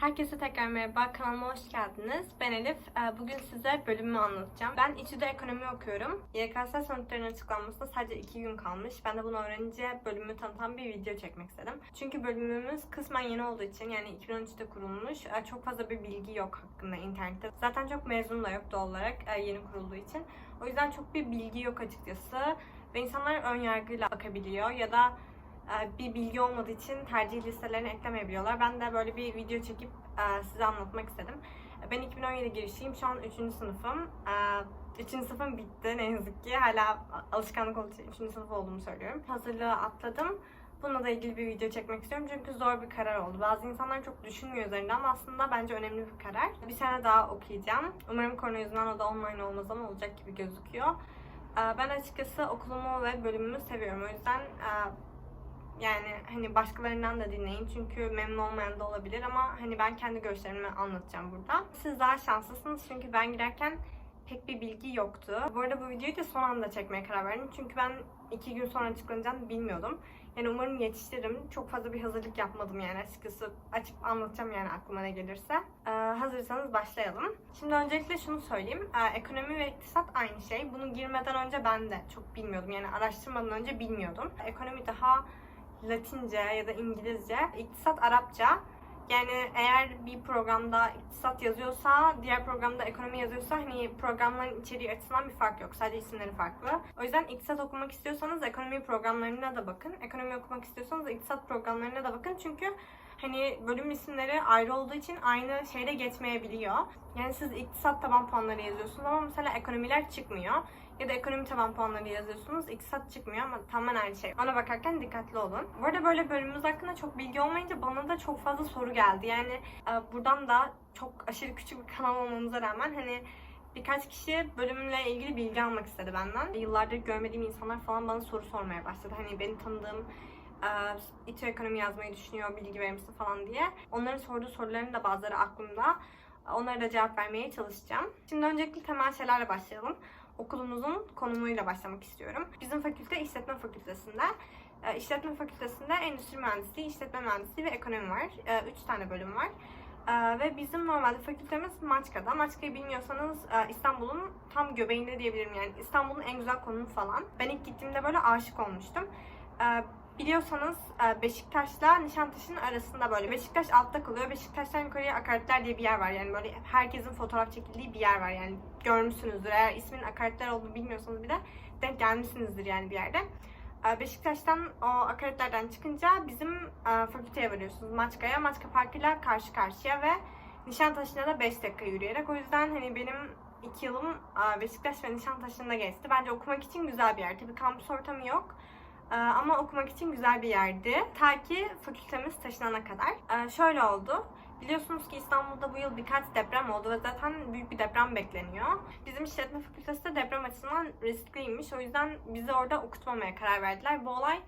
Herkese tekrar merhaba, kanalıma hoş geldiniz. Ben Elif. Ee, Bugün size bölümümü anlatacağım. Ben İTÜ'de ekonomi okuyorum. YKS sonuçlarının açıklanmasına sadece 2 gün kalmış. Ben de bunu öğrenince bölümümü tanıtan bir video çekmek istedim. Çünkü bölümümüz kısmen yeni olduğu için yani 2013'te kurulmuş. Ee, Çok fazla bir bilgi yok hakkında internette. Zaten çok mezun da yok doğal olarak e, yeni kurulduğu için. O yüzden çok bir bilgi yok açıkçası. Ve insanlar ön yargıyla bakabiliyor ya da e, bir bilgi olmadığı için tercih listelerine eklemeyebiliyorlar. Ben de böyle bir video çekip e, size anlatmak istedim. E, Ben 2017 girişliyim. Şu an 3. sınıfım. 3. sınıfım bitti ne yazık ki. Hala alışkanlık olduğu için 3. sınıf olduğumu söylüyorum. Hazırlığı atladım. Bununla da ilgili bir video çekmek istiyorum çünkü zor bir karar oldu. Bazı insanlar çok düşünmüyor üzerinde ama aslında bence önemli bir karar. Bir sene daha okuyacağım. Umarım korona yüzünden o da online olmaz ama olacak gibi gözüküyor. E, Ben açıkçası okulumu ve bölümümü seviyorum. O yüzden e, yani hani başkalarından da dinleyin çünkü memnun olmayan da olabilir ama hani ben kendi görüşlerimi anlatacağım burada. Siz daha şanslısınız çünkü ben girerken pek bir bilgi yoktu. Bu arada bu videoyu da son anda çekmeye karar verdim çünkü ben iki gün sonra açıklanacağını bilmiyordum. Yani umarım yetiştiririm. Çok fazla bir hazırlık yapmadım yani açıkçası. Açıp anlatacağım yani aklıma ne gelirse. Ee, hazırsanız başlayalım. Şimdi öncelikle şunu söyleyeyim. Ee, ekonomi ve iktisat aynı şey. Bunu girmeden önce ben de çok bilmiyordum. Yani araştırmadan önce bilmiyordum. Ekonomi daha Latince ya da İngilizce, iktisat Arapça. Yani eğer bir programda iktisat yazıyorsa, diğer programda ekonomi yazıyorsa hani programların içeriği açısından bir fark yok. Sadece isimleri farklı. O yüzden iktisat okumak istiyorsanız ekonomi programlarına da bakın. Ekonomi okumak istiyorsanız iktisat programlarına da bakın. Çünkü hani bölüm isimleri ayrı olduğu için aynı şeyde geçmeyebiliyor. Yani siz iktisat taban puanları yazıyorsunuz ama mesela ekonomiler çıkmıyor. Ya da ekonomi taban puanları yazıyorsunuz. iktisat çıkmıyor ama tamamen aynı şey. Ona bakarken dikkatli olun. Bu arada böyle bölümümüz hakkında çok bilgi olmayınca bana da çok fazla soru geldi. Yani e, buradan da çok aşırı küçük bir kanal olmamıza rağmen hani birkaç kişi bölümle ilgili bilgi almak istedi benden. Yıllardır görmediğim insanlar falan bana soru sormaya başladı. Hani beni tanıdığım e, İTÜ ekonomi yazmayı düşünüyor, bilgi verir misin falan diye. Onların sorduğu soruların da bazıları aklımda. Onlara da cevap vermeye çalışacağım. Şimdi öncelikle temel şeylerle başlayalım okulumuzun konumuyla başlamak istiyorum. Bizim fakülte işletme fakültesinde. E, İşletme fakültesinde endüstri mühendisliği, işletme mühendisliği ve ekonomi var. E, Üç tane bölüm var. E, Ve bizim normalde fakültemiz Maçka'da. Maçka'yı bilmiyorsanız e, İstanbul'un tam göbeğinde diyebilirim yani. İstanbul'un en güzel konumu falan. Ben ilk gittiğimde böyle aşık olmuştum. E, Biliyorsanız e, Beşiktaş'la Nişantaşı'nın arasında böyle. Beşiktaş altta kalıyor. Beşiktaş'tan yukarıya akaretler diye bir yer var. Yani böyle herkesin fotoğraf çekildiği bir yer var. Yani görmüşsünüzdür. Eğer ismin akaretler olduğunu bilmiyorsanız bile denk gelmişsinizdir yani bir yerde. E, Beşiktaş'tan o akaretlerden çıkınca bizim e, fakülteye varıyorsunuz Maçka'ya. Maçka Parkı'yla karşı karşıya ve Nişantaşı'na da 5 dakika yürüyerek. O yüzden hani benim iki yılım Beşiktaş ve Nişantaşı'nda geçti. Bence okumak için güzel bir yer. Tabii kampüs ortamı yok. Ee, ama okumak için güzel bir yerdi. Ta ki fakültemiz taşınana kadar. Ee, şöyle oldu. Biliyorsunuz ki İstanbul'da bu yıl birkaç deprem oldu ve zaten büyük bir deprem bekleniyor. Bizim işletme fakültesi de deprem açısından riskliymiş. O yüzden bizi orada okutmamaya karar verdiler. Bu olay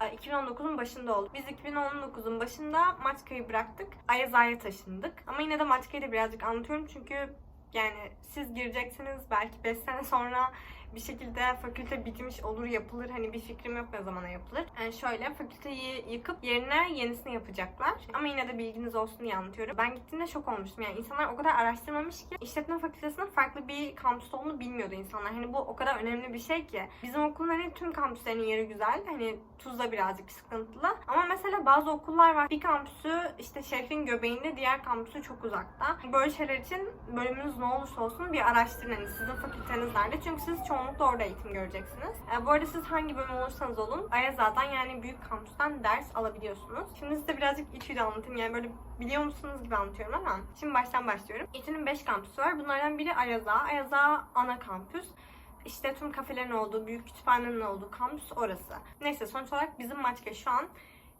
e, 2019'un başında oldu. Biz 2019'un başında Maçka'yı bıraktık. Ayazağa'ya taşındık. Ama yine de Maçka'yı da birazcık anlatıyorum çünkü yani siz gireceksiniz belki 5 sene sonra bir şekilde fakülte bitmiş olur yapılır. Hani bir fikrim yok ne zamana yapılır. Yani şöyle fakülteyi yıkıp yerine yenisini yapacaklar. Ama yine de bilginiz olsun diye anlatıyorum. Ben gittiğimde şok olmuştum. Yani insanlar o kadar araştırmamış ki işletme fakültesinin farklı bir kampüs olduğunu bilmiyordu insanlar. Hani bu o kadar önemli bir şey ki. Bizim okulun hani tüm kampüslerinin yeri güzel. Hani Tuzla birazcık sıkıntılı. Ama mesela bazı okullar var. Bir kampüsü işte şehrin göbeğinde, diğer kampüsü çok uzakta. Böyle şeyler için bölümünüz ne olursa olsun bir araştırın. Hani sizin fakülteniz nerede? Çünkü siz çoğunlukla orada eğitim göreceksiniz. E, bu arada siz hangi bölüm olursanız olun Ayazağ'dan yani büyük kampüsten ders alabiliyorsunuz. Şimdi size birazcık İTÜ'yle anlatayım. Yani böyle biliyor musunuz gibi anlatıyorum ama şimdi baştan başlıyorum. İTÜ'nün 5 kampüsü var. Bunlardan biri Ayazağ. Ayazağ ana kampüs. İşte tüm kafelerin olduğu, büyük kütüphanenin olduğu kampüs orası. Neyse sonuç olarak bizim Maçka şu an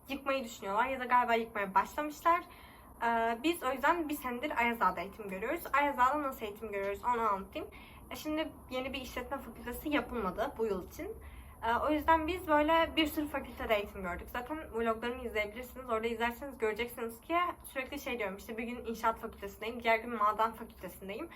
yıkmayı düşünüyorlar ya da galiba yıkmaya başlamışlar. Ee, biz o yüzden bir senedir Ayazağ'da eğitim görüyoruz. Ayazağ'da nasıl eğitim görüyoruz onu anlatayım. E şimdi yeni bir işletme fakültesi yapılmadı bu yıl için. Ee, o yüzden biz böyle bir sürü fakültede eğitim gördük. Zaten vloglarımı izleyebilirsiniz. Orada izlerseniz göreceksiniz ki sürekli şey diyorum işte bir gün inşaat fakültesindeyim, diğer gün maden fakültesindeyim.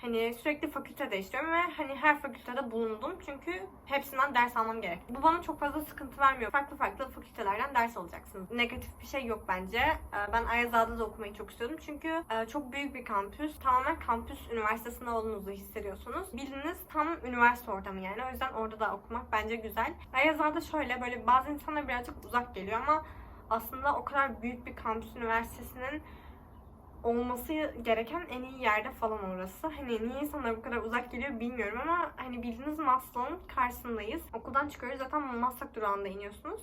Hani sürekli fakülte değiştiriyorum ve hani her fakültede bulundum çünkü hepsinden ders almam gerek. Bu bana çok fazla sıkıntı vermiyor. Farklı farklı fakültelerden ders alacaksınız. Negatif bir şey yok bence. Ee, Ben Ayaz Ağa'da da okumayı çok istiyordum çünkü e, çok büyük bir kampüs. Tamamen kampüs üniversitesinde olduğunuzu hissediyorsunuz. Bildiğiniz tam üniversite ortamı yani. O yüzden orada da okumak bence güzel. Ayaz Ağa'da şöyle böyle bazı insanlar birazcık uzak geliyor ama aslında o kadar büyük bir kampüs üniversitesinin olması gereken en iyi yerde falan orası. Hani niye insanlar bu kadar uzak geliyor bilmiyorum ama hani bildiğiniz Maslak'ın karşısındayız. Okuldan çıkıyoruz zaten Maslak durağında iniyorsunuz.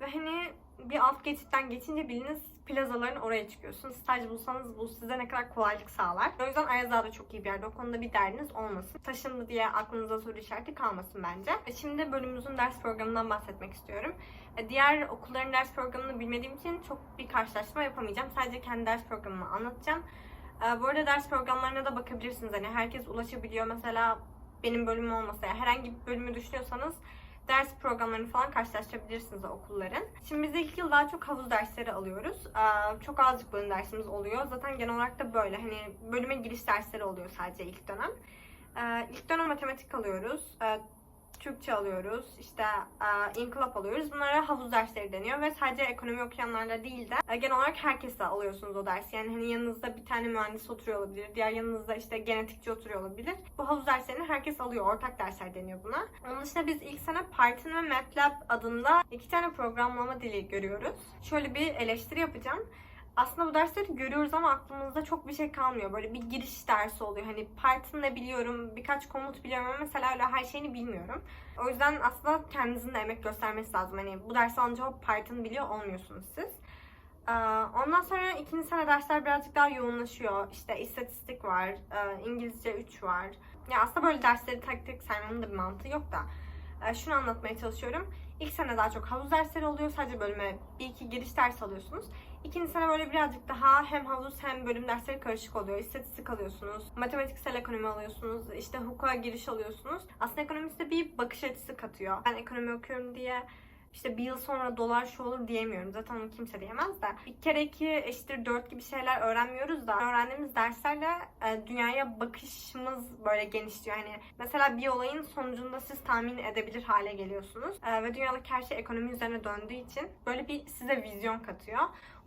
Ve hani bir alt geçitten geçince bildiğiniz plazaların oraya çıkıyorsunuz. Staj bulsanız bu size ne kadar kolaylık sağlar. O yüzden Ayaz Ağa da çok iyi bir yerde. O konuda bir derdiniz olmasın. Taşındı diye aklınıza soru işareti kalmasın bence. Şimdi bölümümüzün ders programından bahsetmek istiyorum. E, Diğer okulların ders programını bilmediğim için çok bir karşılaştırma yapamayacağım. Sadece kendi ders programımı anlatacağım. E, Bu arada ders programlarına da bakabilirsiniz. Hani herkes ulaşabiliyor. Mesela benim bölümüm olmasa ya herhangi bir bölümü düşünüyorsanız ders programlarını falan karşılaştırabilirsiniz okulların. Şimdi biz ilk yıl daha çok havuz dersleri alıyoruz. Ee, Çok azıcık bölüm dersimiz oluyor. Zaten genel olarak da böyle. Hani bölüme giriş dersleri oluyor sadece ilk dönem. İlk dönem matematik alıyoruz. Türkçe alıyoruz. işte e, inkılap alıyoruz. Bunlara havuz dersleri deniyor ve sadece ekonomi okuyanlarla değil de e, genel olarak herkesle alıyorsunuz o dersi. Yani hani yanınızda bir tane mühendis oturuyor olabilir. Diğer yanınızda işte genetikçi oturuyor olabilir. Bu havuz derslerini herkes alıyor. Ortak dersler deniyor buna. Onun dışında biz ilk sene Python ve MATLAB adında iki tane programlama dili görüyoruz. Şöyle bir eleştiri yapacağım aslında bu dersleri görüyoruz ama aklımızda çok bir şey kalmıyor. Böyle bir giriş dersi oluyor. Hani Python ne biliyorum, birkaç komut biliyorum ama mesela öyle her şeyini bilmiyorum. O yüzden aslında kendinizin de emek göstermesi lazım. Hani bu dersi alınca hop Python biliyor olmuyorsunuz siz. Ee, Ondan sonra ikinci sene dersler birazcık daha yoğunlaşıyor. İşte istatistik var, e, İngilizce 3 var. Ya aslında böyle dersleri tek tek saymanın da bir mantığı yok da. E, Şunu anlatmaya çalışıyorum. İlk sene daha çok havuz dersleri oluyor. Sadece bölüme bir iki giriş ders alıyorsunuz. İkinci sene böyle birazcık daha hem havuz hem bölüm dersleri karışık oluyor. İstatistik alıyorsunuz, matematiksel ekonomi alıyorsunuz, işte hukuka giriş alıyorsunuz. Aslında ekonomiste bir bakış açısı katıyor. Ben ekonomi okuyorum diye işte bir yıl sonra dolar şu olur diyemiyorum. Zaten onu kimse diyemez de. Bir kere iki eşittir dört gibi şeyler öğrenmiyoruz da öğrendiğimiz derslerle e, dünyaya bakışımız böyle genişliyor. Hani mesela bir olayın sonucunda siz tahmin edebilir hale geliyorsunuz. E, ve dünyadaki her şey ekonomi üzerine döndüğü için böyle bir size vizyon katıyor.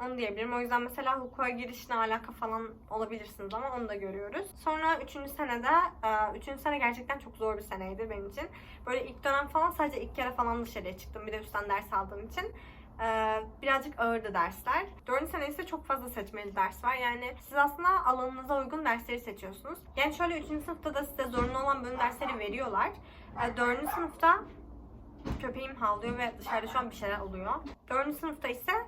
Onu diyebilirim. O yüzden mesela hukuka girişle alaka falan olabilirsiniz ama onu da görüyoruz. Sonra üçüncü senede, e, üçüncü sene gerçekten çok zor bir seneydi benim için. Böyle ilk dönem falan sadece ilk kere falan dışarıya çıktım. Bir de üstten ders aldığım için. Ee, birazcık ağırdı dersler. Dördüncü sene ise çok fazla seçmeli ders var. Yani siz aslında alanınıza uygun dersleri seçiyorsunuz. Yani şöyle üçüncü sınıfta da size zorunlu olan bölüm dersleri veriyorlar. Ee, dördüncü sınıfta köpeğim havlıyor ve dışarıda şu an bir şeyler oluyor. Dördüncü sınıfta ise e,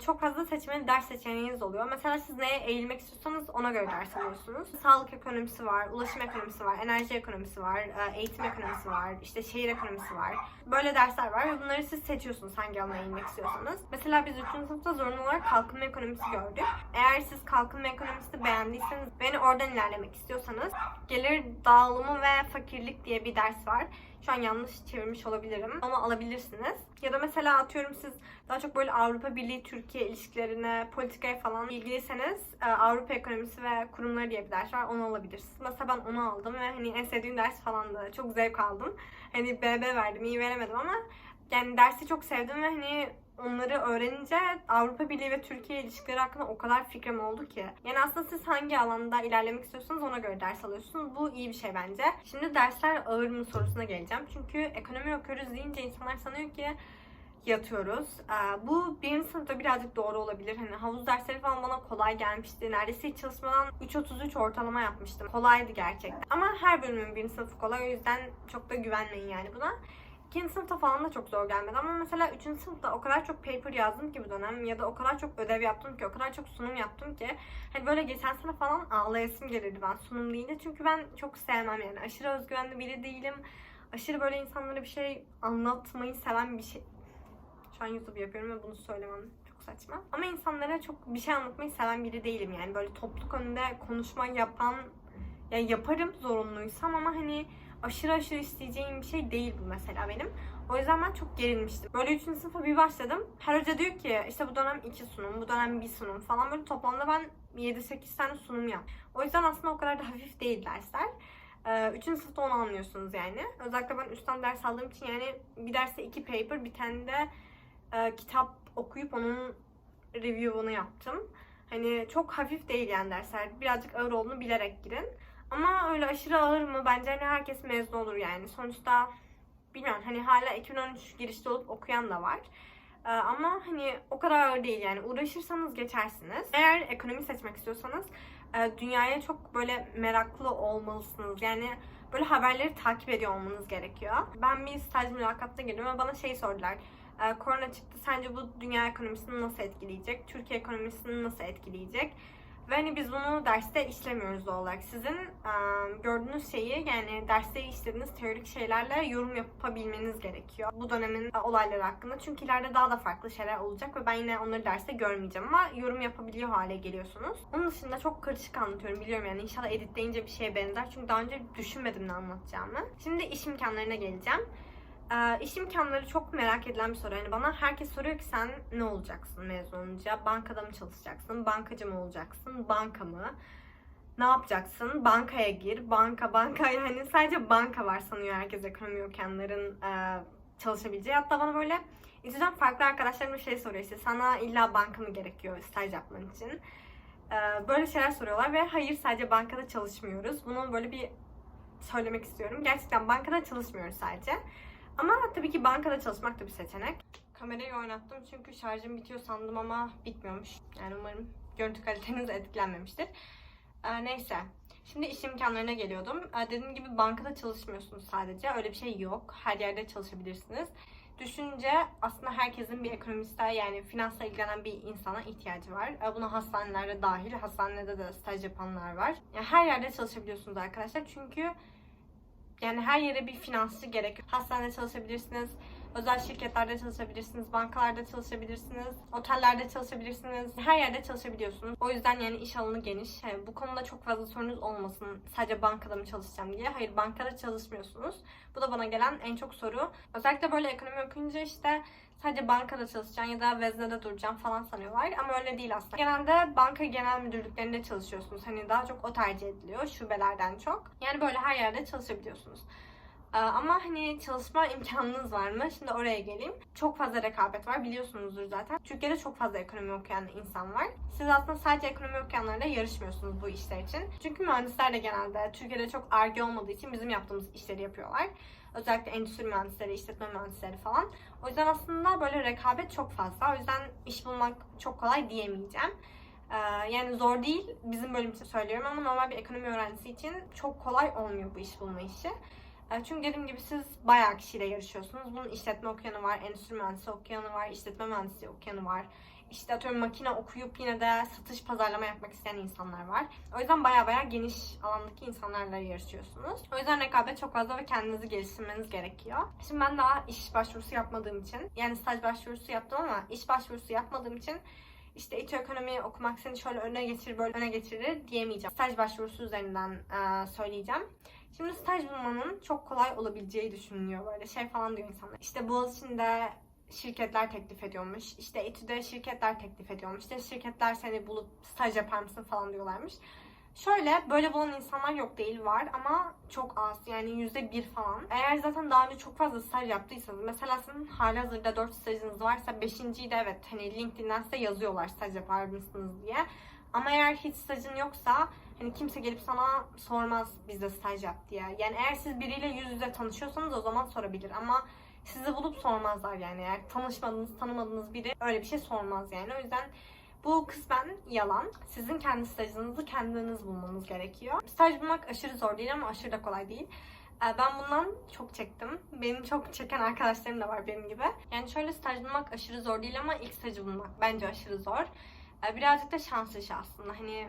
çok fazla seçmeli ders seçeneğiniz oluyor. Mesela siz neye eğilmek istiyorsanız ona göre ders alıyorsunuz. Sağlık ekonomisi var, ulaşım ekonomisi var, enerji ekonomisi var, e, eğitim ekonomisi var, işte şehir ekonomisi var. Böyle dersler var ve bunları siz seçiyorsunuz hangi alana eğilmek istiyorsanız. Mesela biz 3. sınıfta zorunlu olarak kalkınma ekonomisi gördük. Eğer siz kalkınma ekonomisini beğendiyseniz ve yani oradan ilerlemek istiyorsanız gelir dağılımı ve fakirlik diye bir ders var. Şu an yanlış çevirmiş olabilirim. Onu alabilirsiniz. Ya da mesela atıyorum siz daha çok böyle Avrupa Birliği Türkiye ilişkilerine, politikaya falan ilgiliyseniz e, Avrupa ekonomisi ve kurumları diye bir ders var. Onu alabilirsiniz. Mesela ben onu aldım ve hani en sevdiğim ders falan da çok zevk aldım. Hani BB verdim, iyi veremedim ama yani dersi çok sevdim ve hani onları öğrenince Avrupa Birliği ve Türkiye ilişkileri hakkında o kadar fikrim oldu ki. Yani aslında siz hangi alanda ilerlemek istiyorsanız ona göre ders alıyorsunuz. Bu iyi bir şey bence. Şimdi dersler ağır mı sorusuna geleceğim. Çünkü ekonomi okuyoruz deyince insanlar sanıyor ki yatıyoruz. Ee, bu birinci sınıfta birazcık doğru olabilir. Hani havuz dersleri falan bana kolay gelmişti. Neredeyse hiç çalışmadan 3.33 ortalama yapmıştım. Kolaydı gerçekten. Ama her bölümün birinci sınıfı kolay. O yüzden çok da güvenmeyin yani buna. İkinci sınıfta falan da çok zor gelmedi ama mesela üçüncü sınıfta o kadar çok paper yazdım ki bu dönem ya da o kadar çok ödev yaptım ki o kadar çok sunum yaptım ki hani böyle geçen sene falan ağlayasım gelirdi ben sunum deyince. Çünkü ben çok sevmem yani. Aşırı özgüvenli biri değilim. Aşırı böyle insanlara bir şey anlatmayı seven bir şey şu an YouTube yapıyorum ve bunu söylemem çok saçma. Ama insanlara çok bir şey anlatmayı seven biri değilim yani. Böyle topluluk önünde konuşma yapan yani yaparım zorunluysam ama hani aşırı aşırı isteyeceğim bir şey değil bu mesela benim. O yüzden ben çok gerilmiştim. Böyle 3. sınıfa bir başladım. Her hoca diyor ki işte bu dönem 2 sunum, bu dönem 1 sunum falan böyle toplamda ben 7-8 tane sunum yap. O yüzden aslında o kadar da hafif değil dersler. Ee, Üçüncü sınıfta onu anlıyorsunuz yani. Özellikle ben üstten ders aldığım için yani bir derste iki paper, bir tane de e, kitap okuyup onun review'unu yaptım. Hani çok hafif değil yani dersler. Birazcık ağır olduğunu bilerek girin. Ama öyle aşırı ağır mı? Bence hani herkes mezun olur yani. Sonuçta bilmiyorum hani hala 2013 girişte olup okuyan da var. Ee, ama hani o kadar ağır değil yani. Uğraşırsanız geçersiniz. Eğer ekonomi seçmek istiyorsanız e, dünyaya çok böyle meraklı olmalısınız. Yani böyle haberleri takip ediyor olmanız gerekiyor. Ben bir staj mülakatta girdim ve bana şey sordular. E, korona çıktı. Sence bu dünya ekonomisini nasıl etkileyecek? Türkiye ekonomisini nasıl etkileyecek? Ve hani biz bunu derste işlemiyoruz doğal olarak. Sizin e, gördüğünüz şeyi yani derste işlediğiniz teorik şeylerle yorum yapabilmeniz gerekiyor. Bu dönemin olayları hakkında. Çünkü ileride daha da farklı şeyler olacak ve ben yine onları derste görmeyeceğim ama yorum yapabiliyor hale geliyorsunuz. Onun dışında çok karışık anlatıyorum biliyorum yani inşallah editleyince bir şeye benzer. Çünkü daha önce düşünmedim ne anlatacağımı. Şimdi iş imkanlarına geleceğim. Ee, iş imkanları çok merak edilen bir soru. Yani bana herkes soruyor ki sen ne olacaksın mezun olunca? Bankada mı çalışacaksın? Bankacı mı olacaksın? Banka mı? Ne yapacaksın? Bankaya gir. Banka, banka. Yani sadece banka var sanıyor herkes ekonomi okuyanların e, çalışabileceği. Hatta bana böyle İçinden farklı arkadaşlarım bir şey soruyor işte sana illa banka mı gerekiyor staj yapman için? Ee, böyle şeyler soruyorlar ve hayır sadece bankada çalışmıyoruz. Bunu böyle bir söylemek istiyorum. Gerçekten bankada çalışmıyoruz sadece. Ama tabii ki bankada çalışmak da bir seçenek. Kamerayı oynattım çünkü şarjım bitiyor sandım ama bitmiyormuş. Yani umarım görüntü kaliteniz etkilenmemiştir. Ee, neyse. Şimdi iş imkanlarına geliyordum. Ee, dediğim gibi bankada çalışmıyorsunuz sadece. Öyle bir şey yok. Her yerde çalışabilirsiniz. Düşünce aslında herkesin bir ekonomiste yani finansla ilgilenen bir insana ihtiyacı var. Ee, Buna hastanelerde dahil, hastanede de staj yapanlar var. Yani her yerde çalışabiliyorsunuz arkadaşlar. Çünkü yani her yere bir finansçı gerekiyor. Hastanede çalışabilirsiniz, özel şirketlerde çalışabilirsiniz, bankalarda çalışabilirsiniz, otellerde çalışabilirsiniz. Her yerde çalışabiliyorsunuz. O yüzden yani iş alanı geniş. Yani bu konuda çok fazla sorunuz olmasın. Sadece bankada mı çalışacağım diye. Hayır bankada çalışmıyorsunuz. Bu da bana gelen en çok soru. Özellikle böyle ekonomi okuyunca işte sadece bankada çalışacaksın ya da veznede duracaksın falan sanıyorlar. Ama öyle değil aslında. Genelde banka genel müdürlüklerinde çalışıyorsunuz. Hani daha çok o tercih ediliyor şubelerden çok. Yani böyle her yerde çalışabiliyorsunuz. Ee, Ama hani çalışma imkanınız var mı? Şimdi oraya geleyim. Çok fazla rekabet var biliyorsunuzdur zaten. Türkiye'de çok fazla ekonomi okuyan insan var. Siz aslında sadece ekonomi okuyanlarla yarışmıyorsunuz bu işler için. Çünkü mühendisler de genelde Türkiye'de çok arge olmadığı için bizim yaptığımız işleri yapıyorlar. Özellikle endüstri mühendisleri, işletme mühendisleri falan. O yüzden aslında böyle rekabet çok fazla. O yüzden iş bulmak çok kolay diyemeyeceğim. Ee, yani zor değil bizim bölüm için söylüyorum ama normal bir ekonomi öğrencisi için çok kolay olmuyor bu iş bulma işi. Çünkü dediğim gibi siz bayağı kişiyle yarışıyorsunuz. Bunun işletme okuyanı var, endüstri mühendisi okuyanı var, işletme mühendisi okuyanı var. İşte atıyorum makine okuyup yine de satış pazarlama yapmak isteyen insanlar var. O yüzden bayağı bayağı geniş alandaki insanlarla yarışıyorsunuz. O yüzden rekabet çok fazla ve kendinizi geliştirmeniz gerekiyor. Şimdi ben daha iş başvurusu yapmadığım için yani staj başvurusu yaptım ama iş başvurusu yapmadığım için işte iç ekonomi okumak seni şöyle öne geçirir böyle öne geçirir diyemeyeceğim. Staj başvurusu üzerinden söyleyeceğim. Şimdi staj bulmanın çok kolay olabileceği düşünülüyor böyle şey falan diyor insanlar. İşte Boğaziçi'nde şirketler teklif ediyormuş. İşte ETÜ'de şirketler teklif ediyormuş. İşte şirketler seni bulup staj yapar mısın falan diyorlarmış. Şöyle böyle bulan insanlar yok değil var ama çok az yani yüzde bir falan. Eğer zaten daha önce çok fazla staj yaptıysanız mesela sizin hali hazırda 4 stajınız varsa 5.yi de evet hani LinkedIn'den size yazıyorlar staj yapar mısınız diye. Ama eğer hiç stajın yoksa hani kimse gelip sana sormaz bizde staj yap diye. Yani eğer siz biriyle yüz yüze tanışıyorsanız o zaman sorabilir ama sizi bulup sormazlar yani. Eğer tanışmadığınız, tanımadığınız biri öyle bir şey sormaz yani. O yüzden bu kısmen yalan. Sizin kendi stajınızı kendiniz bulmanız gerekiyor. Staj bulmak aşırı zor değil ama aşırı da kolay değil. Ee, Ben bundan çok çektim. Benim çok çeken arkadaşlarım da var benim gibi. Yani şöyle staj bulmak aşırı zor değil ama ilk stajı bulmak bence aşırı zor. Ee, Birazcık da şans işi aslında. Hani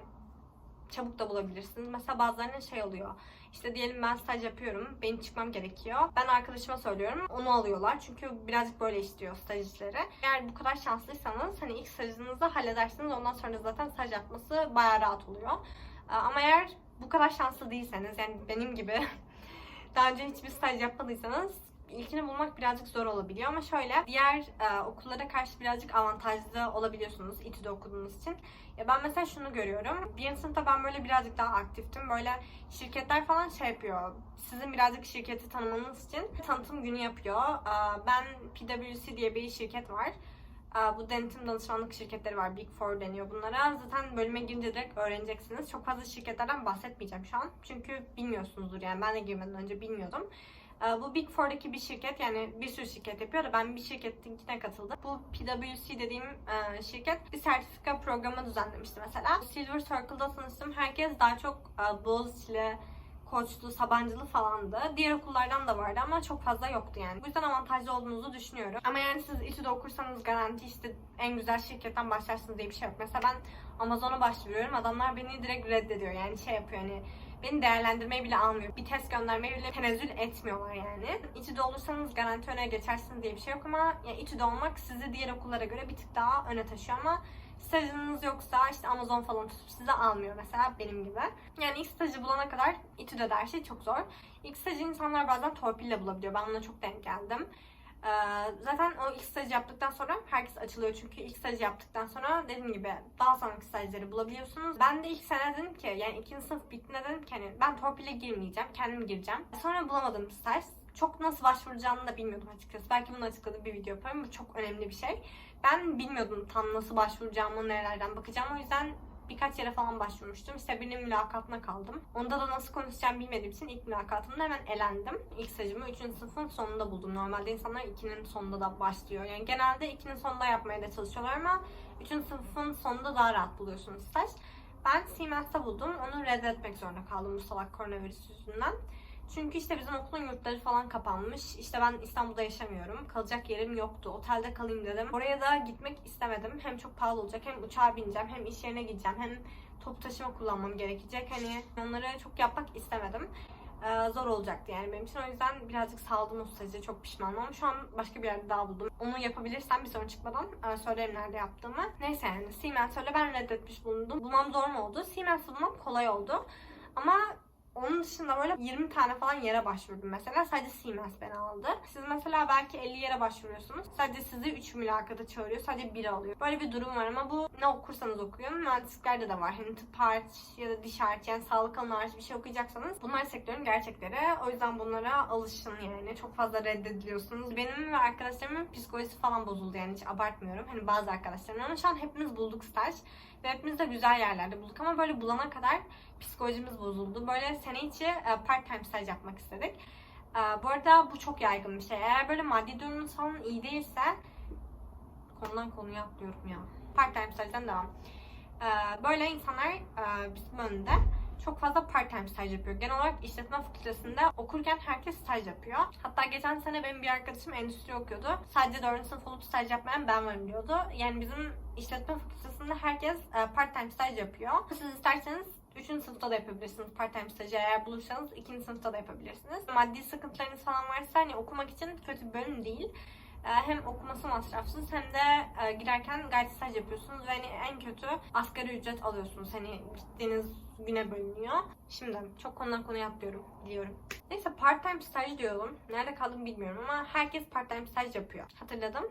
çabuk da bulabilirsiniz. Mesela bazılarının şey oluyor. İşte diyelim ben staj yapıyorum. Benim çıkmam gerekiyor. Ben arkadaşıma söylüyorum. Onu alıyorlar. Çünkü birazcık böyle istiyor staj işleri. Eğer bu kadar şanslıysanız hani ilk stajınızı halledersiniz. Ondan sonra zaten staj yapması bayağı rahat oluyor. Ee, Ama eğer bu kadar şanslı değilseniz yani benim gibi daha önce hiçbir staj yapmadıysanız ilkini bulmak birazcık zor olabiliyor ama şöyle diğer e, okullara karşı birazcık avantajlı olabiliyorsunuz İTÜ'de okuduğunuz için. Ya ben mesela şunu görüyorum. Birinci sınıfta ben böyle birazcık daha aktiftim. Böyle şirketler falan şey yapıyor. Sizin birazcık şirketi tanımanız için tanıtım günü yapıyor. Aa, Ben PwC diye bir şirket var. Aa, Bu denetim danışmanlık şirketleri var. Big Four deniyor bunlara. Zaten bölüme girince direkt öğreneceksiniz. Çok fazla şirketlerden bahsetmeyeceğim şu an. Çünkü bilmiyorsunuzdur yani. Ben de girmeden önce bilmiyordum. Ee, Bu Big Four'daki bir şirket yani bir sürü şirket yapıyor da ben bir şirketinkine katıldım. Bu PwC dediğim e, şirket bir sertifika programı düzenlemişti mesela. Silver Circle'da tanıştım. Herkes daha çok e, Boğaziçi'li, Koçlu, Sabancılı falandı. Diğer okullardan da vardı ama çok fazla yoktu yani. Bu yüzden avantajlı olduğunuzu düşünüyorum. Ama yani siz İTÜ'de okursanız garanti işte en güzel şirketten başlarsınız diye bir şey yok. Mesela ben Amazon'a başvuruyorum. Adamlar beni direkt reddediyor. Yani şey yapıyor hani beni değerlendirmeyi bile almıyor. Bir test göndermeyi bile tenezzül etmiyorlar yani. İTÜ'de olursanız garanti öne geçersiniz diye bir şey yok ama yani İTÜ'de olmak sizi diğer okullara göre bir tık daha öne taşıyor ama stajınız yoksa işte Amazon falan tutup size almıyor mesela benim gibi. Yani ilk stajı bulana kadar İTÜ'de de her şey çok zor. İlk stajı insanlar bazen torpille bulabiliyor. Ben buna çok denk geldim. Ee, zaten o ilk stajı yaptıktan sonra herkes açılıyor çünkü ilk stajı yaptıktan sonra dediğim gibi daha sonraki stajları bulabiliyorsunuz. Ben de ilk sene dedim ki yani ikinci sınıf bittiğinde dedim ki hani ben torpille girmeyeceğim, kendim gireceğim. Sonra bulamadım staj. Çok nasıl başvuracağını da bilmiyordum açıkçası. Belki bunu açıkladığı bir video yaparım. Bu çok önemli bir şey. Ben bilmiyordum tam nasıl başvuracağımı, nerelerden bakacağım. O yüzden birkaç yere falan başvurmuştum. İşte birinin mülakatına kaldım. Onda da nasıl konuşacağım bilmediğim için ilk mülakatımda hemen elendim. İlk stajımı 3. sınıfın sonunda buldum. Normalde insanlar 2'nin sonunda da başlıyor. Yani genelde 2'nin sonunda yapmaya da çalışıyorlar ama 3. sınıfın sonunda daha rahat buluyorsunuz staj. Ben Siemens'te buldum. Onu reddetmek zorunda kaldım bu salak koronavirüs yüzünden. Çünkü işte bizim okulun yurtları falan kapanmış. İşte ben İstanbul'da yaşamıyorum. Kalacak yerim yoktu. Otelde kalayım dedim. Oraya da gitmek istemedim. Hem çok pahalı olacak hem uçağa bineceğim hem iş yerine gideceğim hem toplu taşıma kullanmam gerekecek. Hani onları çok yapmak istemedim. Ee, zor olacaktı yani benim için. O yüzden birazcık saldım o stajı. Çok pişmanım ama şu an başka bir yerde daha buldum. Onu yapabilirsem bir sorun çıkmadan e, söylerim nerede yaptığımı. Neyse yani Siemens öyle ben reddetmiş bulundum. Bulmam zor mu oldu? Siemens bulmam kolay oldu. Ama onun dışında böyle 20 tane falan yere başvurdum mesela. Sadece Siemens beni aldı. Siz mesela belki 50 yere başvuruyorsunuz. Sadece sizi 3 mülakata çağırıyor. Sadece biri alıyor. Böyle bir durum var ama bu ne okursanız okuyun. Mühendisliklerde de var. Hani tıp hariç ya da diş hariç yani sağlık alanı hariç bir şey okuyacaksanız bunlar sektörün gerçekleri. O yüzden bunlara alışın yani. Çok fazla reddediliyorsunuz. Benim ve arkadaşlarımın psikolojisi falan bozuldu yani hiç abartmıyorum. Hani bazı arkadaşlarım ama şu an hepimiz bulduk staj. Ve hepimiz de güzel yerlerde bulduk ama böyle bulana kadar psikolojimiz bozuldu. Böyle sene içi e, part time staj yapmak istedik. E, Bu arada bu çok yaygın bir şey. Eğer böyle maddi durumunuz falan iyi değilse konudan konuya atlıyorum ya. Part time stajdan devam. E, Böyle insanlar bizim önünde çok fazla part time staj yapıyor. Genel olarak işletme fakültesinde okurken herkes staj yapıyor. Hatta geçen sene benim bir arkadaşım endüstri okuyordu. Sadece 4. sınıf olup staj yapmayan ben varım diyordu. Yani bizim işletme fakültesinde herkes e, part time staj yapıyor. Siz isterseniz 3. sınıfta da yapabilirsiniz part time stajı eğer bulursanız 2. sınıfta da yapabilirsiniz. Maddi sıkıntılarınız falan varsa hani okumak için kötü bir bölüm değil. E, Hem okuması masrafsız hem de e, girerken gayet staj yapıyorsunuz ve hani en kötü asgari ücret alıyorsunuz. Hani gittiğiniz güne bölünüyor. Şimdi çok konudan konuya atlıyorum biliyorum. Neyse part time staj diyorum. Nerede kaldım bilmiyorum ama herkes part time staj yapıyor. Hatırladım.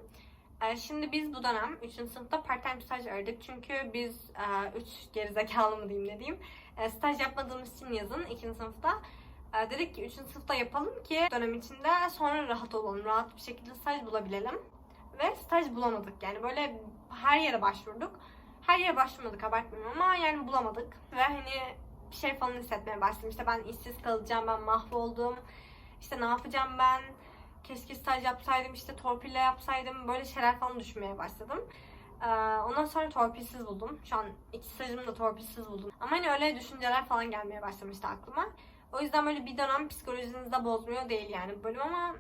Ee, Şimdi biz bu dönem 3. sınıfta part time staj aradık. Çünkü biz 3 gerizekalı mı diyeyim ne diyeyim. e, Staj yapmadığımız için yazın 2. sınıfta. E, Dedik ki 3. sınıfta yapalım ki dönem içinde sonra rahat olalım. Rahat bir şekilde staj bulabilelim. Ve staj bulamadık. Yani böyle her yere başvurduk. Her yere başvurmadık abartmıyorum ama yani bulamadık. Ve hani bir şey falan hissetmeye başladım. İşte ben işsiz kalacağım, ben mahvoldum. İşte ne yapacağım ben? Keşke staj yapsaydım, işte torpille yapsaydım. Böyle şeyler falan düşünmeye başladım. Ee, ondan sonra torpilsiz buldum. Şu an iki stajımı da torpilsiz buldum. Ama hani öyle düşünceler falan gelmeye başlamıştı aklıma. O yüzden böyle bir dönem psikolojinizi de bozmuyor değil yani bölüm ama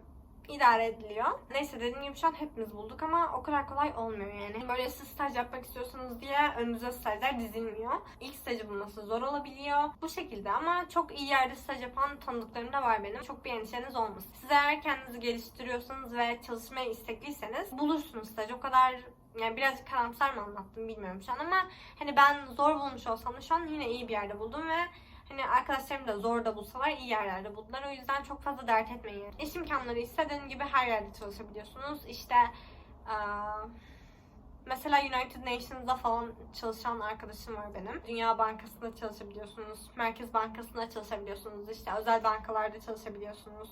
idare ediliyor. Neyse dediğim gibi şu an hepimiz bulduk ama o kadar kolay olmuyor yani. Böyle siz staj yapmak istiyorsunuz diye önünüze stajlar dizilmiyor. İlk stajı bulması zor olabiliyor. Bu şekilde ama çok iyi yerde staj yapan tanıdıklarım da var benim. Çok bir endişeniz olmasın. Siz eğer kendinizi geliştiriyorsanız ve çalışmaya istekliyseniz bulursunuz staj. O kadar yani birazcık karamsar mı anlattım bilmiyorum şu an ama hani ben zor bulmuş olsam da şu an yine iyi bir yerde buldum ve Hani arkadaşlarım da zor da bulsalar iyi yerlerde buldular. O yüzden çok fazla dert etmeyin. İş imkanları ise dediğim gibi her yerde çalışabiliyorsunuz. İşte Mesela United Nations'da falan çalışan arkadaşım var benim. Dünya Bankası'nda çalışabiliyorsunuz. Merkez Bankası'nda çalışabiliyorsunuz. İşte özel bankalarda çalışabiliyorsunuz.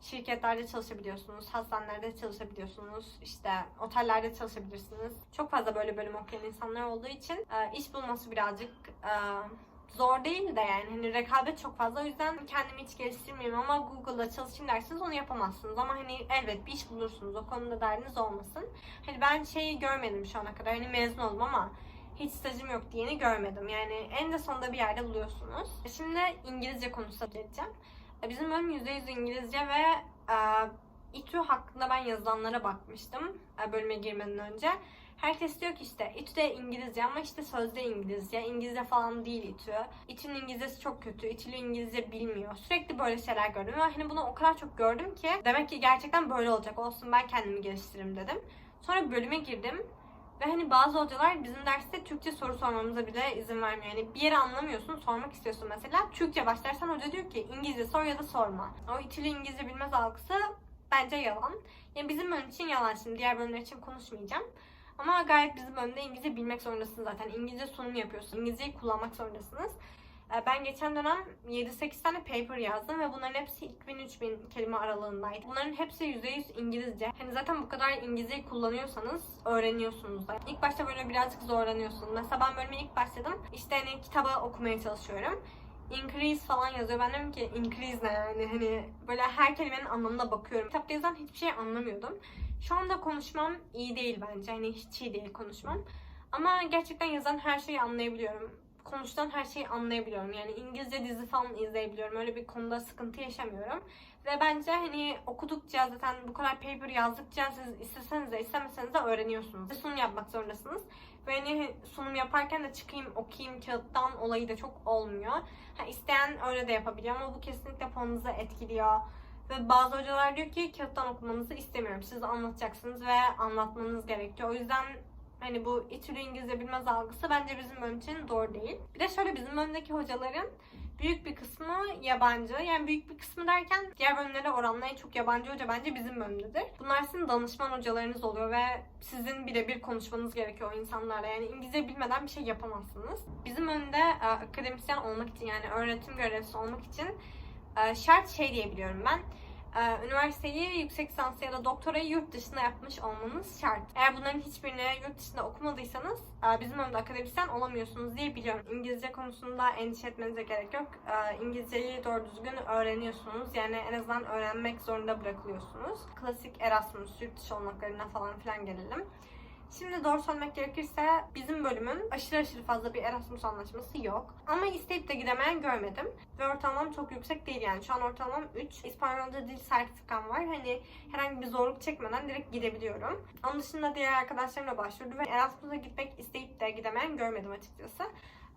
Şirketlerde çalışabiliyorsunuz. Hastanelerde çalışabiliyorsunuz. işte otellerde çalışabilirsiniz. Çok fazla böyle bölüm okuyan insanlar olduğu için iş bulması birazcık zor değil de yani hani rekabet çok fazla o yüzden kendimi hiç geliştirmeyeyim ama Google'da çalışayım derseniz onu yapamazsınız ama hani elbet bir iş bulursunuz o konuda derdiniz olmasın. Hani ben şeyi görmedim şu ana kadar hani mezun oldum ama hiç stajım yok diyeni görmedim. Yani en de sonunda bir yerde buluyorsunuz. Şimdi İngilizce konusuna geleceğim. E, Bizim bölüm %100 İngilizce ve e, İTÜ hakkında ben yazılanlara bakmıştım e, bölüme girmeden önce. Herkes diyor ki işte İTÜ'de İngilizce ama işte sözde İngilizce. İngilizce falan değil İTÜ. İTÜ'nün İngilizcesi çok kötü. İTÜ'lü İngilizce bilmiyor. Sürekli böyle şeyler gördüm ve hani bunu o kadar çok gördüm ki demek ki gerçekten böyle olacak. Olsun ben kendimi geliştiririm dedim. Sonra bölüme girdim. Ve hani bazı hocalar bizim derste Türkçe soru sormamıza bile izin vermiyor. Yani bir yeri anlamıyorsun, sormak istiyorsun mesela. Türkçe başlarsan hoca diyor ki İngilizce sor ya da sorma. O itili İngilizce bilmez algısı bence yalan. Yani bizim bölüm için yalan şimdi. Diğer bölümler için konuşmayacağım. Ama gayet bizim bölümde İngilizce bilmek zorundasınız zaten. İngilizce sunum yapıyorsunuz. İngilizceyi kullanmak zorundasınız. Ee, Ben geçen dönem 7-8 tane paper yazdım ve bunların hepsi 2000-3000 kelime aralığındaydı. Bunların hepsi %100 İngilizce. Hani zaten bu kadar İngilizceyi kullanıyorsanız öğreniyorsunuz da. İlk başta böyle birazcık zorlanıyorsunuz. Mesela ben bölüme ilk başladım. İşte hani kitabı okumaya çalışıyorum. Increase falan yazıyor. Ben diyorum ki increase ne yani hani böyle her kelimenin anlamına bakıyorum. Kitapta yazan hiçbir şey anlamıyordum. Şu anda konuşmam iyi değil bence. Hani hiç iyi değil konuşmam. Ama gerçekten yazan her şeyi anlayabiliyorum. Konuşulan her şeyi anlayabiliyorum. Yani İngilizce dizi falan izleyebiliyorum. Öyle bir konuda sıkıntı yaşamıyorum. Ve bence hani okudukça zaten bu kadar paper yazdıkça siz isteseniz de istemeseniz de öğreniyorsunuz. Sunum yapmak zorundasınız. Ve hani sunum yaparken de çıkayım okuyayım kağıttan olayı da çok olmuyor. Ha, isteyen öyle de yapabiliyor ama bu kesinlikle puanınızı etkiliyor. Ve bazı hocalar diyor ki kağıttan okumanızı istemiyorum. Siz anlatacaksınız ve anlatmanız gerekiyor. O yüzden hani bu İTÜ'lü İngilizce bilmez algısı bence bizim bölüm için doğru değil. Bir de şöyle bizim bölümdeki hocaların büyük bir kısmı yabancı. Yani büyük bir kısmı derken diğer bölümlere oranla en çok yabancı hoca bence bizim bölümdedir. Bunlar sizin danışman hocalarınız oluyor ve sizin birebir konuşmanız gerekiyor o insanlarla. Yani İngilizce bilmeden bir şey yapamazsınız. Bizim önde e, akademisyen olmak için yani öğretim görevlisi olmak için e, şart şey diyebiliyorum ben. E, üniversiteyi, yüksek lisansı ya da doktorayı yurt dışında yapmış olmanız şart. Eğer bunların hiçbirini yurt dışında okumadıysanız e, bizim önde akademisyen olamıyorsunuz diye biliyorum. İngilizce konusunda endişe etmenize gerek yok. E, İngilizceyi doğru düzgün öğreniyorsunuz. Yani en azından öğrenmek zorunda bırakılıyorsunuz. Klasik Erasmus, yurt dışı olmaklarına falan filan gelelim. Şimdi doğru söylemek gerekirse bizim bölümün aşırı aşırı fazla bir Erasmus anlaşması yok. Ama isteyip de gidemeyen görmedim. Ve ortalamam çok yüksek değil yani. Şu an ortalamam 3. İspanyolca dil sertifikam var. Hani herhangi bir zorluk çekmeden direkt gidebiliyorum. Onun dışında diğer arkadaşlarımla başvurdu ve Erasmus'a gitmek isteyip de gidemeyen görmedim açıkçası.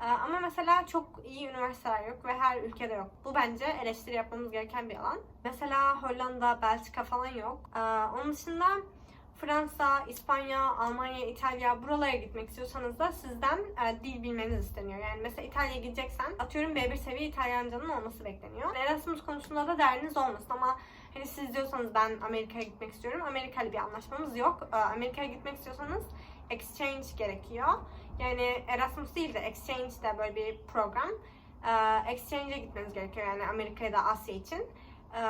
Ee, Ama mesela çok iyi üniversiteler yok ve her ülkede yok. Bu bence eleştiri yapmamız gereken bir alan. Mesela Hollanda, Belçika falan yok. Ee, Onun dışında Fransa, İspanya, Almanya, İtalya buralara gitmek istiyorsanız da sizden e, dil bilmeniz isteniyor. Yani mesela İtalya'ya gideceksen atıyorum B1 seviye İtalyancanın olması bekleniyor. Erasmus konusunda da derdiniz olmasın ama hani siz diyorsanız ben Amerika'ya gitmek istiyorum. Amerika ile bir anlaşmamız yok. E, Amerika'ya gitmek istiyorsanız exchange gerekiyor. Yani Erasmus değil de exchange de böyle bir program. E, exchange'e gitmeniz gerekiyor yani Amerika ya da Asya için. E,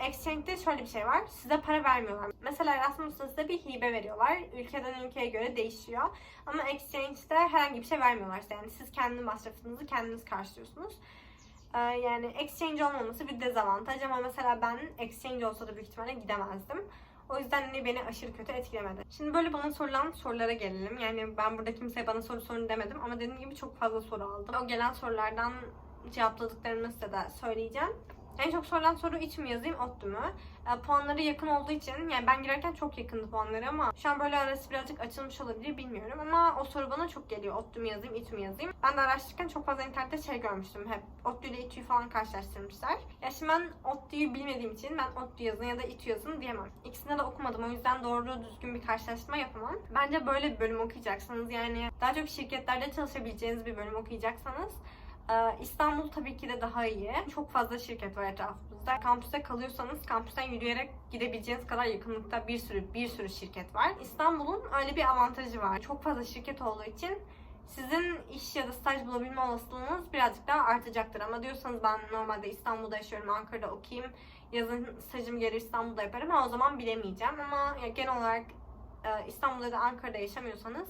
Exchange'de şöyle bir şey var. Size para vermiyorlar. Mesela Erasmus'ta size bir hibe veriyorlar. Ülkeden ülkeye göre değişiyor. Ama Exchange'de herhangi bir şey vermiyorlar. Yani siz kendi masrafınızı kendiniz karşılıyorsunuz. Ee, yani exchange olmaması bir dezavantaj ama mesela ben exchange olsa da büyük ihtimalle gidemezdim. O yüzden hani beni aşırı kötü etkilemedi. Şimdi böyle bana sorulan sorulara gelelim. Yani ben burada kimseye bana soru sorun demedim ama dediğim gibi çok fazla soru aldım. O gelen sorulardan cevapladıklarımı size de söyleyeceğim. En çok sorulan soru iç mi yazayım, ODTÜ mü? E, puanları yakın olduğu için, yani ben girerken çok yakındı puanları ama şu an böyle arası birazcık açılmış olabilir bilmiyorum ama o soru bana çok geliyor. ODTÜ mü yazayım, İTÜ mü yazayım? Ben de araştırırken çok fazla internette şey görmüştüm hep. ODTÜ ile İTÜ'yü falan karşılaştırmışlar. Ya şimdi ben ODTÜ'yü bilmediğim için ben ODTÜ yazın ya da İTÜ yazın diyemem. İkisinde de okumadım o yüzden doğru düzgün bir karşılaştırma yapamam. Bence böyle bir bölüm okuyacaksınız yani daha çok şirketlerde çalışabileceğiniz bir bölüm okuyacaksanız İstanbul tabii ki de daha iyi. Çok fazla şirket var etrafımızda. Kampüste kalıyorsanız kampüsten yürüyerek gidebileceğiniz kadar yakınlıkta bir sürü bir sürü şirket var. İstanbul'un öyle bir avantajı var. Çok fazla şirket olduğu için sizin iş ya da staj bulabilme olasılığınız birazcık daha artacaktır. Ama diyorsanız ben normalde İstanbul'da yaşıyorum, Ankara'da okuyayım, yazın stajım gelir İstanbul'da yaparım. Ha, o zaman bilemeyeceğim ama genel olarak e, İstanbul'da da Ankara'da yaşamıyorsanız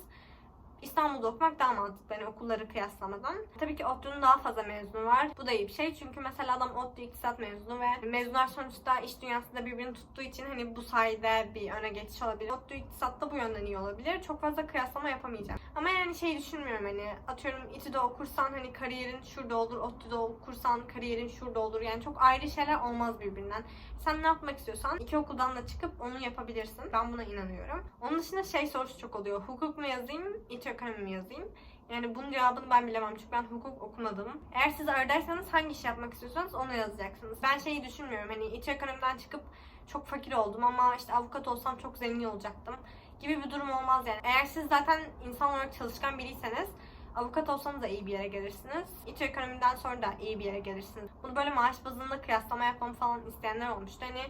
İstanbul'da okumak daha mantıklı hani okulları kıyaslamadan. Tabii ki ODTÜ'nün daha fazla mezunu var. Bu da iyi bir şey çünkü mesela adam ODTÜ iktisat mezunu ve mezunlar sonuçta iş dünyasında birbirini tuttuğu için hani bu sayede bir öne geçiş olabilir. ODTÜ iktisatta bu yönden iyi olabilir. Çok fazla kıyaslama yapamayacağım. Ama yani şey düşünmüyorum hani atıyorum İTÜ'de okursan hani kariyerin şurada olur, ODTÜ'de okursan kariyerin şurada olur. Yani çok ayrı şeyler olmaz birbirinden. Sen ne yapmak istiyorsan iki okuldan da çıkıp onu yapabilirsin. Ben buna inanıyorum. Onun dışında şey sorusu çok oluyor. Hukuk mu yazayım, İTÜ ekonomi mi yazayım? Yani bunun cevabını ben bilemem çünkü ben hukuk okumadım. Eğer siz aradaysanız hangi iş yapmak istiyorsanız onu yazacaksınız. Ben şeyi düşünmüyorum hani İTÜ ekonomiden çıkıp çok fakir oldum ama işte avukat olsam çok zengin olacaktım gibi bir durum olmaz yani. Eğer siz zaten insan olarak çalışkan biriyseniz avukat olsanız da iyi bir yere gelirsiniz. İç ekonomiden sonra da iyi bir yere gelirsiniz. Bunu böyle maaş bazında kıyaslama yapmamı falan isteyenler olmuştu. Hani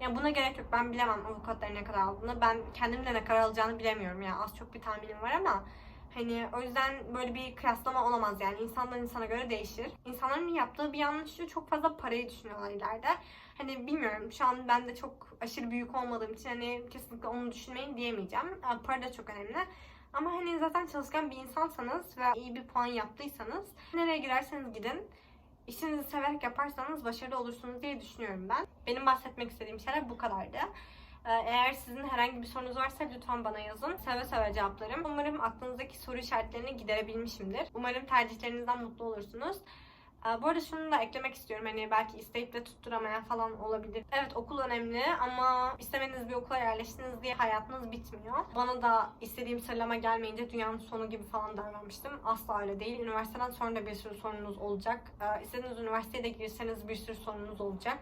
yani buna gerek yok. Ben bilemem avukatların ne kadar aldığını. Ben kendim de ne kadar alacağını bilemiyorum. Yani az çok bir tahminim var ama Hani o yüzden böyle bir kıyaslama olamaz yani. İnsandan insana göre değişir. İnsanların yaptığı bir yanlışı çok fazla parayı düşünüyorlar ileride. Hani bilmiyorum şu an ben de çok aşırı büyük olmadığım için hani kesinlikle onu düşünmeyin diyemeyeceğim. Para da çok önemli. Ama hani zaten çalışkan bir insansanız ve iyi bir puan yaptıysanız nereye girerseniz gidin işinizi severek yaparsanız başarılı olursunuz diye düşünüyorum ben. Benim bahsetmek istediğim şeyler bu kadardı. Ee, Eğer sizin herhangi bir sorunuz varsa lütfen bana yazın. Seve seve cevaplarım. Umarım aklınızdaki soru işaretlerini giderebilmişimdir. Umarım tercihlerinizden mutlu olursunuz. Ee, Bu arada şunu da eklemek istiyorum. Hani belki isteyip de tutturamayan falan olabilir. Evet okul önemli ama istemediğiniz bir okula yerleştiniz diye hayatınız bitmiyor. Bana da istediğim sıralama gelmeyince dünyanın sonu gibi falan davranmıştım. Asla öyle değil. Üniversiteden sonra da bir sürü sorununuz olacak. Ee, İstediğiniz üniversiteye de girseniz bir sürü sorununuz olacak.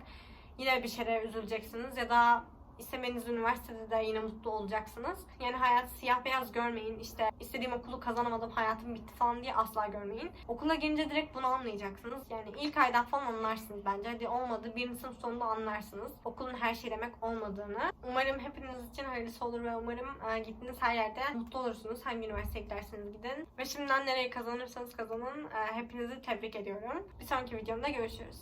Yine bir şeylere üzüleceksiniz ya da istemediğiniz üniversitede de yine mutlu olacaksınız. Yani hayatı siyah beyaz görmeyin. İşte istediğim okulu kazanamadım, hayatım bitti falan diye asla görmeyin. Okula girince direkt bunu anlayacaksınız. Yani ilk aydan falan anlarsınız bence. Hadi olmadı birinci sınıf sonunda anlarsınız. Okulun her şey demek olmadığını. Umarım hepiniz için hayırlısı olur ve umarım e, gittiğiniz her yerde mutlu olursunuz. Hangi üniversiteye giderseniz gidin. Ve şimdiden nereye kazanırsanız kazanın. E, hepinizi tebrik ediyorum. Bir sonraki videomda görüşürüz.